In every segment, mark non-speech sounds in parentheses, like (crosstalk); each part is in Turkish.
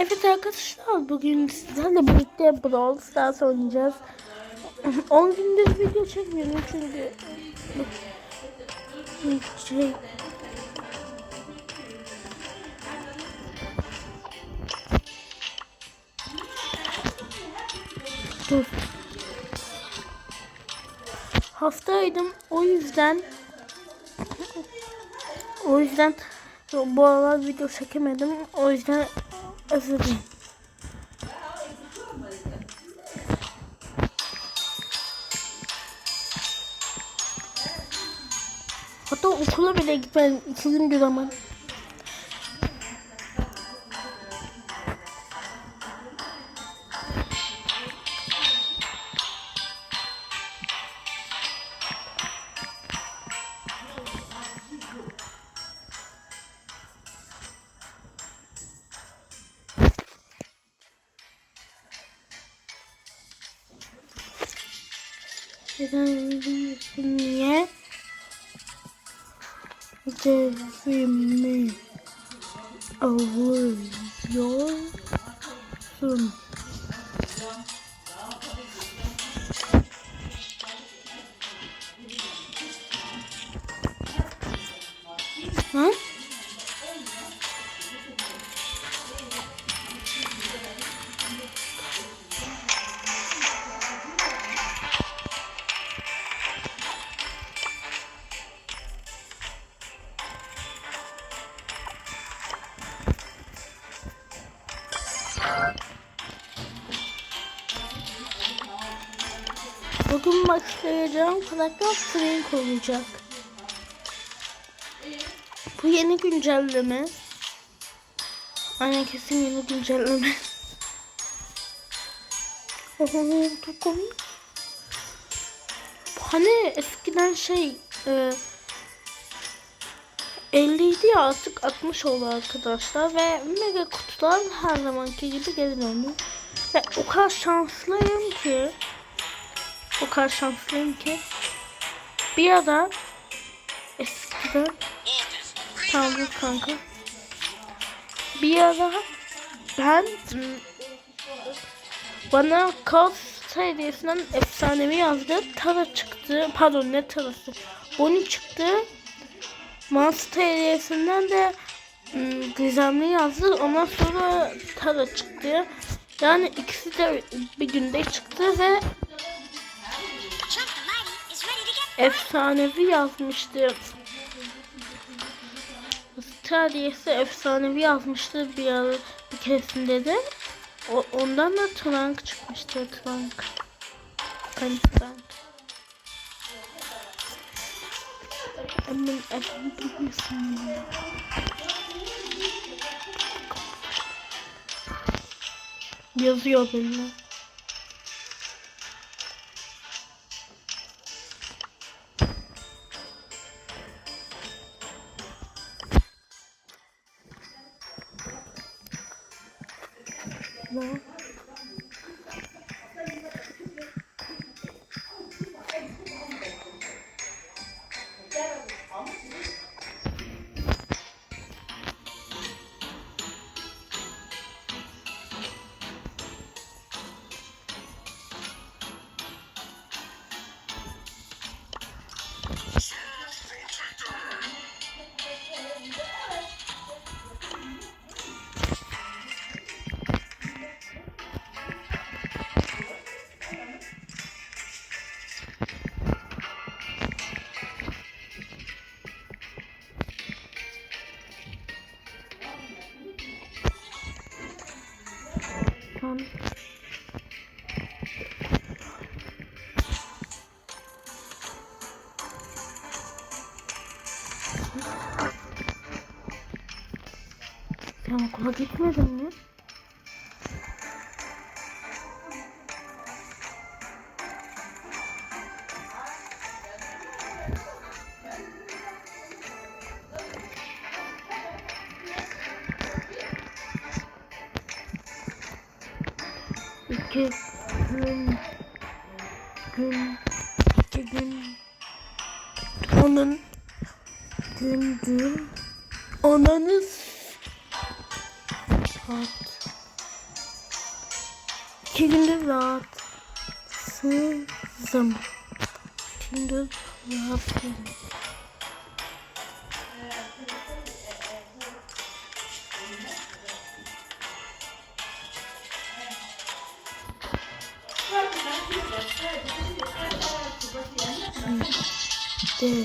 Evet arkadaşlar bugün sizlerle birlikte Brawl Stars oynayacağız. (laughs) 10 gündür video çekmiyorum çünkü şey Dur. Hastaydım o yüzden o yüzden bu aralar video çekemedim. O yüzden özür dilerim. Hatta okula bile gitmedim. İki gündür ama. Ha? Bugün başlayacağım karakter Frank olacak. Yeni güncelleme. Aynen kesin yeni güncelleme. Çok komik. Hani eskiden şey e, 50 idi ya artık 60 oldu arkadaşlar ve mega kutular her zamanki gibi geri döndü. Ve o kadar şanslıyım ki o kadar şanslıyım ki bir ara eskiden tamam dur kanka bir ara ben bana Kaos hediyesinden efsanevi yazdı. Tara çıktı. Pardon ne tarası. Bonnie çıktı. Monster hediyesinden de hmm, gizemli yazdı. Ondan sonra Tara çıktı. Yani ikisi de bir günde çıktı ve efsanevi yazmıştı. Stradiyesi efsanevi yazmıştı bir ara bir keresinde de. O, ondan da Trunk çıkmıştı Trunk. Trunk. Emin emin bilmiyorsun ya. Yazıyor benimle. Tamam. Sen okula gitmedin mi? Rahat. İki gündür rahat. Sızım. İki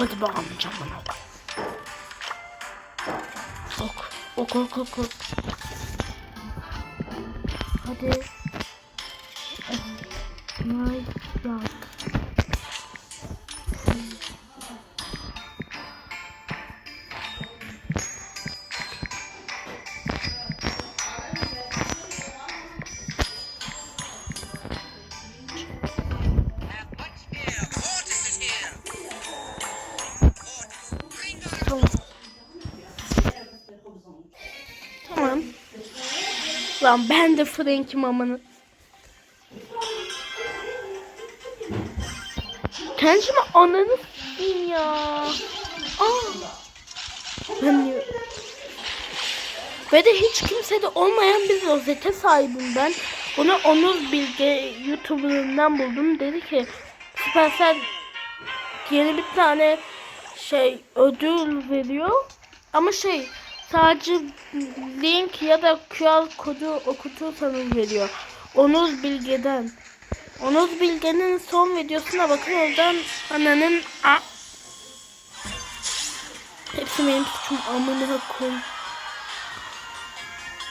Hadi bakalım camına. Ok, ok, ok, ok, ok. Hadi. Tamam. Tamam. Lan ben de Frank'im amanı. Kendime ananı s**eyim ya. Aa. Ben diyor. Ve de hiç kimsede olmayan bir rozete sahibim ben. Bunu Onur Bilge YouTuber'ından buldum. Dedi ki Supercell yeni bir tane şey ödül veriyor. Ama şey sadece link ya da QR kodu okutursanız veriyor. Onur Bilge'den. Onur Bilge'nin son videosuna bakın oradan ananın a Hepsi benim suçum amına koy.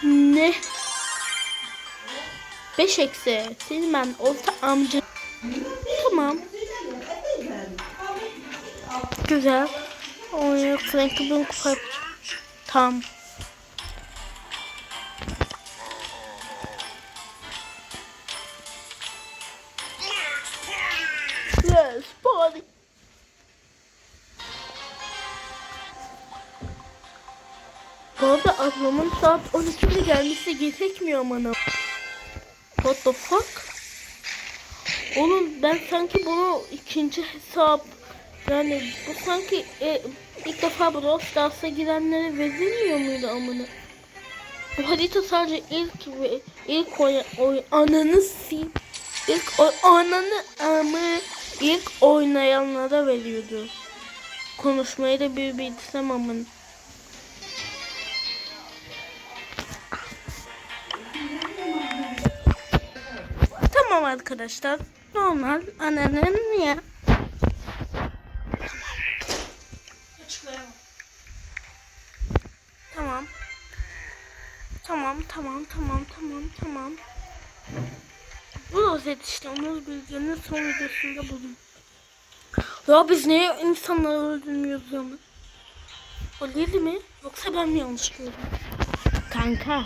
Ne? 5 eksi. Senin ben orta amca. Tamam. Güzel. O yok Frank'ı ben kupa yapacağım. Tamam. Party. Bu arada ablamın saat 12'de gelmesi gerekmiyor bana. What the fuck? Oğlum ben sanki bunu ikinci hesap yani bu sanki e, ilk defa Brawl Stars'a girenlere verilmiyor muydu amına? Bu harita sadece ilk ve ilk oy, oy ananı sil. İlk oy, ananı amı ilk oynayanlara veriyordu. Konuşmayı da bir bilsem amın. Tamam arkadaşlar. Normal ananın ya. Tamam, tamam, tamam, tamam, tamam. Bu rozet işte Onur Bilge'nin son videosunda buldum. Ya biz niye insanları öldürmüyoruz ama? O değil mi? Yoksa ben mi yanlış gördüm? Kanka.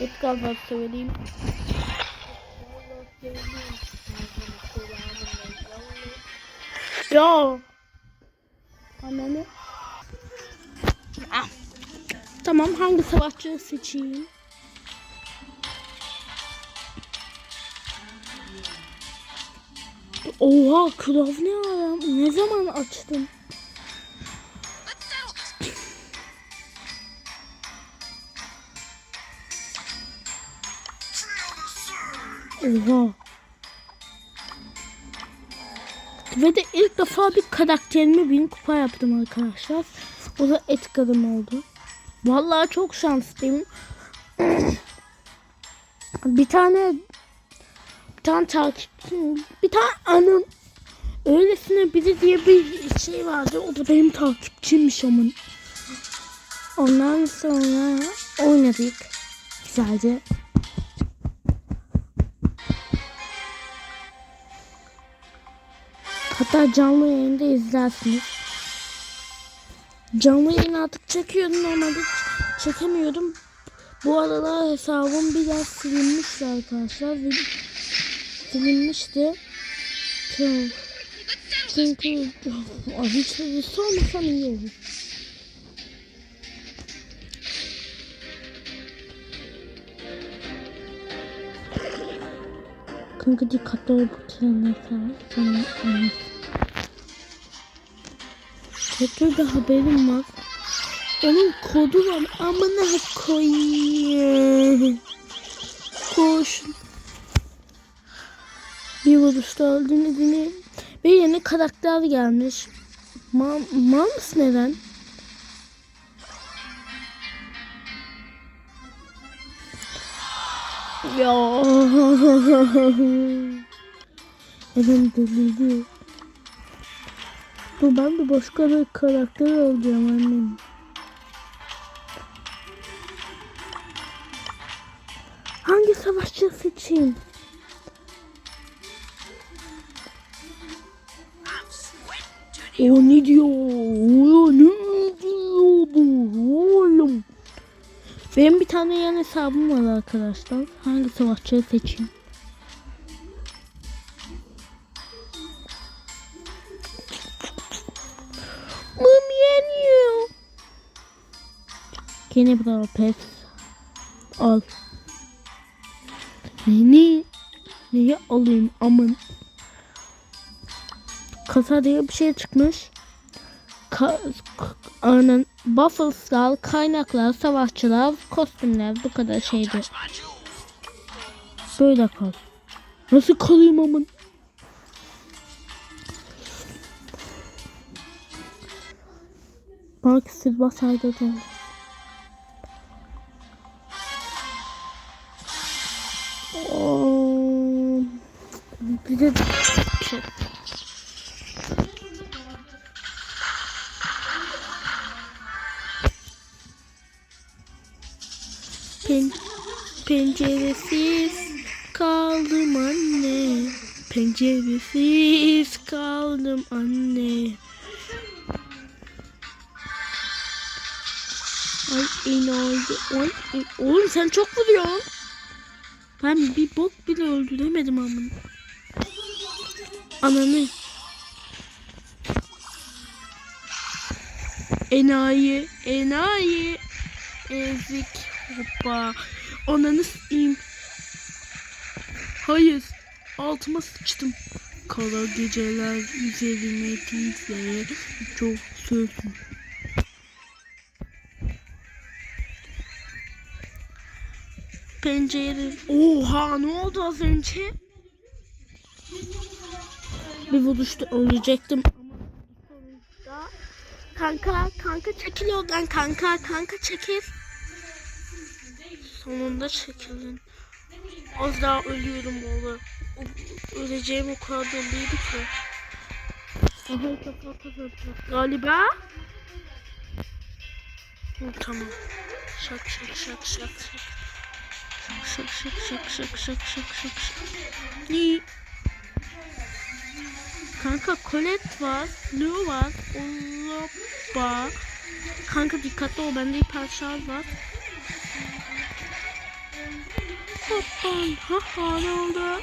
Et galiba söyleyeyim. Ya. Ananı. Ah. Tamam hangi savaşçıyı seçeyim? Oha Krav ne ara? Ne zaman açtın? Oha. Ve de ilk defa bir karakterimi bin kupa yaptım arkadaşlar. O da Edgar'ım oldu. Vallahi çok şanslıyım. bir tane bir tane takipçim, bir tane anım öylesine biri diye bir şey vardı. O da benim takipçimmiş amın. Ondan sonra oynadık. Güzelce. Hatta canlı yayında izlersiniz. Canlı yayın artık çekiyordum normalde çekemiyordum. Bu aralar hesabım biraz silinmişti arkadaşlar. Silinmişti. Tamam. Çünkü hiç hiç sormasam iyi olur. Kanka dikkatli ol bu trenler falan. Sonra anlasın. Kötü bir haberim var. Onun kodu var. Amına koyayım. Koş. Bir vuruşta öldüğünü dinleyin. Ve yeni karakter gelmiş. Mal, mal mısın neden? Ya. (laughs) Neden delirdi? Dur ben de başka bir karakter olacağım annem. Hangi savaşçı seçeyim? O ne diyor? O ne diyor bu oğlum? Benim bir tane yan hesabım var arkadaşlar. Hangi savaşçıyı seçeyim? Yine bravo pes. Al. Neni? Neyi alayım aman. Kasa diye bir şey çıkmış. Ka Aynen. Buffles'lar, kaynaklar, savaşçılar, kostümler bu kadar şeydi. Böyle kal. Nasıl kalayım aman? Belki siz basaydı da Bir de. Pen penceresiz kaldım anne. Penceresiz kaldım anne. Ay enayi. Ay, oğlum sen çok vuruyorsun. Ben bir bok bile öldüremedim amın. Ananı. Enayi, enayi. Ezik. Hoppa. Ananı s**eyim. Hayır. Altıma sıçtım. Kara geceler üzerime titre. Çok sözdüm. Pencere. Oha ne oldu az önce? Bir vuruşta ölecektim kanka kanka çekil oradan kanka kanka çekil. Sonunda çekildin. Az daha ölüyorum oğlum. Öleceğim o kadar belliydi ki. Galiba. Tamam. Şak şak şak şak şak. Şak şak şak şak şak şak şak şak. İyi. Kanka Colette var, Lou var, Olapa. Kanka dikkatli ol bende hiper şarj var. Hoppan ha ha ne oldu?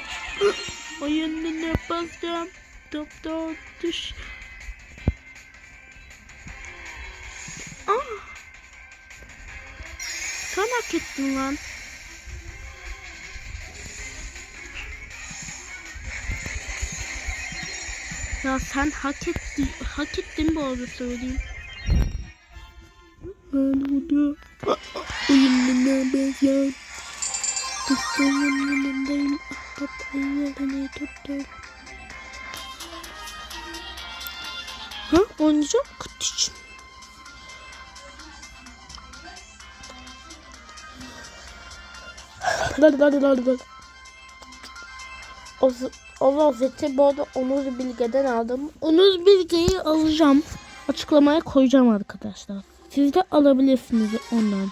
Oyun ne bastım. Top top düş. Ah. Sen hak ettin lan. Ya sen hak ettin, hak ettin bu arada söyleyeyim. Ben burada oyununa benzer. Dostlarımın yanındayım. Ahbapların yerini tuttum. Ha oynayacağım kutucuğum. Hadi hadi hadi hadi. O, z- o vaziyeti bu arada Onur Bilge'den aldım. Onur Bilge'yi alacağım. Açıklamaya koyacağım arkadaşlar. Siz de alabilirsiniz ondan.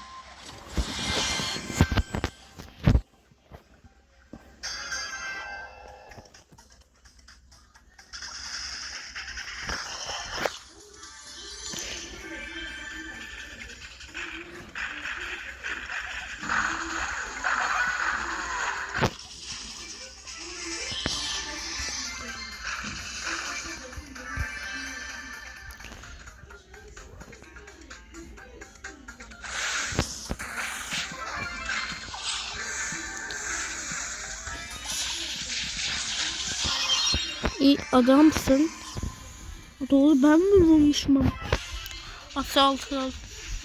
İyi adamsın. Doğru ben mi vurmuşum? Asıl altı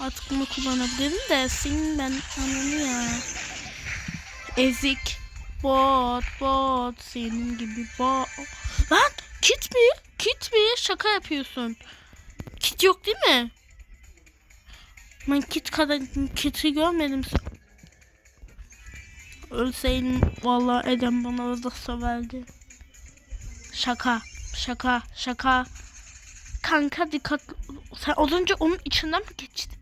artık bunu kullanabilirim de senin ben ananı ya. Ezik. Bot bot senin gibi bot. Lan kit mi? Kit mi? Şaka yapıyorsun. Kit yok değil mi? Ben kit kadar kiti görmedim. Ölseydin vallahi Eden bana orada söverdi. Şaka. Şaka. Şaka. Kanka dikkat. Sen az önce onun içinden mi geçtin?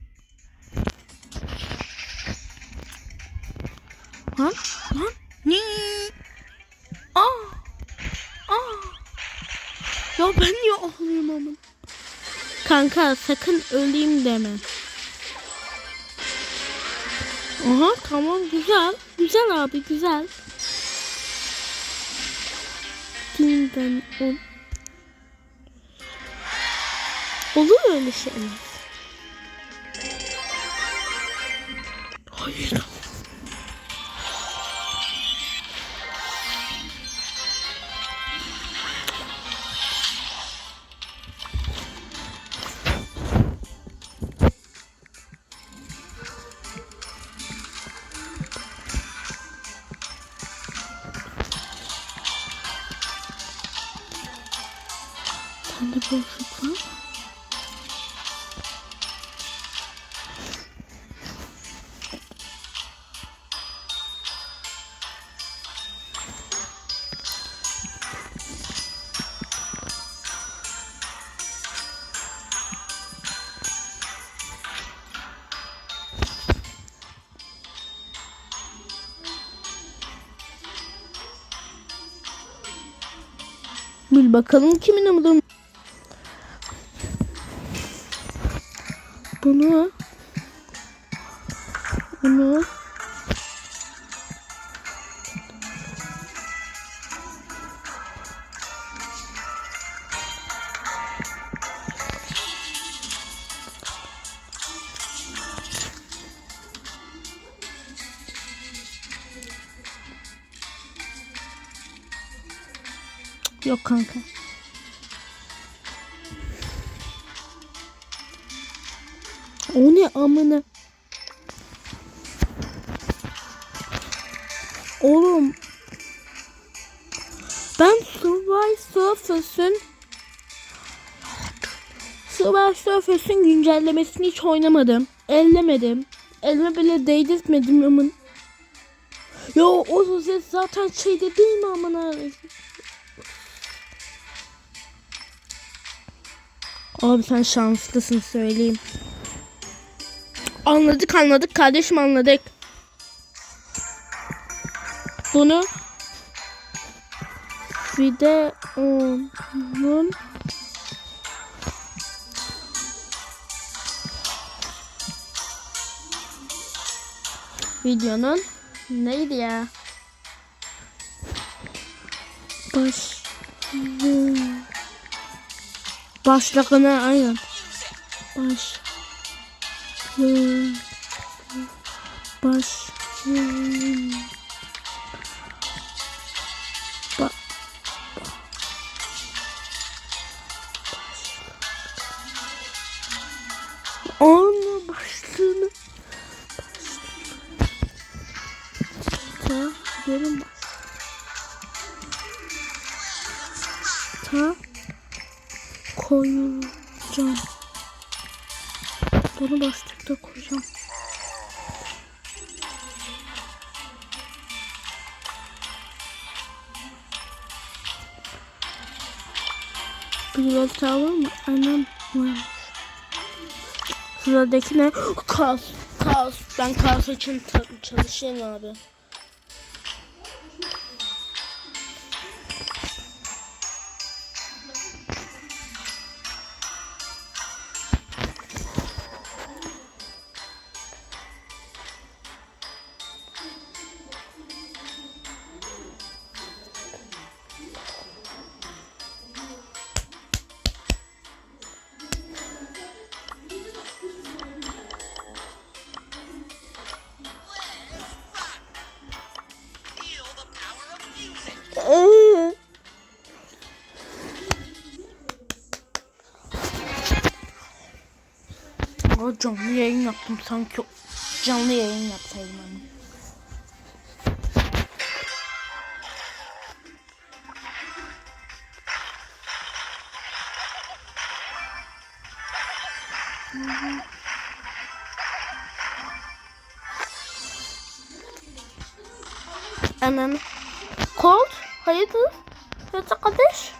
Lan lan ne? Aa. Aa. Ya ben niye ağlıyorum ama? Kanka sakın öleyim deme. Aha tamam güzel. Güzel abi güzel. Dinden on. Olur öyle şeyler. Hayır. Bakalım kimin. Bunu bunu Yok kanka. O ne amına? Oğlum. Ben Subway Surface'ın Subway Surface'ın güncellemesini hiç oynamadım. Ellemedim. Elime bile değdirtmedim amın. Yo o zaten şeyde değil mi amına? Abi sen şanslısın söyleyeyim. Anladık anladık kardeşim anladık. Bunu bir de onun videonun neydi ya? Baş başlığına aynen. Baş baş ba Sıradaki ne? Kaos. Ben kaos için çalışayım abi. Aa, canlı yayın yaptım sanki. Canlı yayın yapsaydım hani. Anan. Colt, hayırdır? Hayırdır kardeş?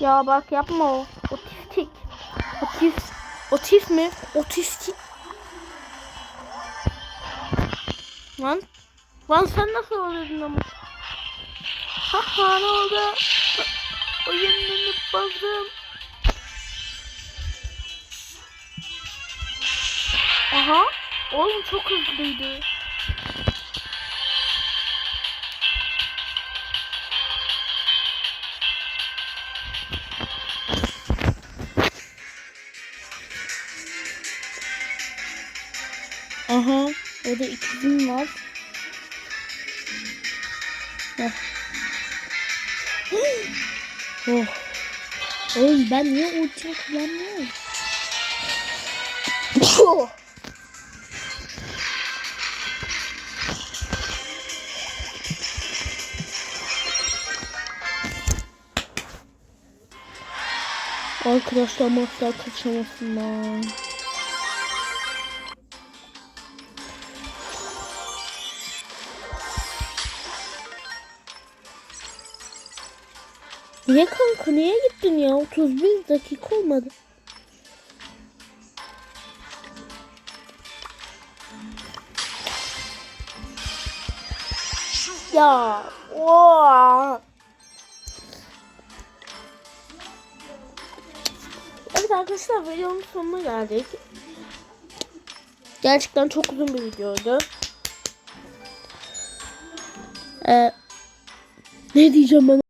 Ya bak yapma o. Otistik. Otis. Otis mi? Otistik. Lan. Lan sen nasıl öldürdün ama? Ha ha ne oldu? Oyununu bozdum. Aha. Oğlum çok hızlıydı. Aha. Orada ikizim var. Heh. (gasps) oh. Oğlum ben niye ultimi kullanmıyorum? Oh. (coughs) Arkadaşlar maçlar kaçamasınlar. Niye kanka niye gittin ya? 31 dakika olmadı. Ya. ooo. Evet arkadaşlar videonun sonuna geldik. Gerçekten çok uzun bir videoydu. Ee, ne diyeceğim ben?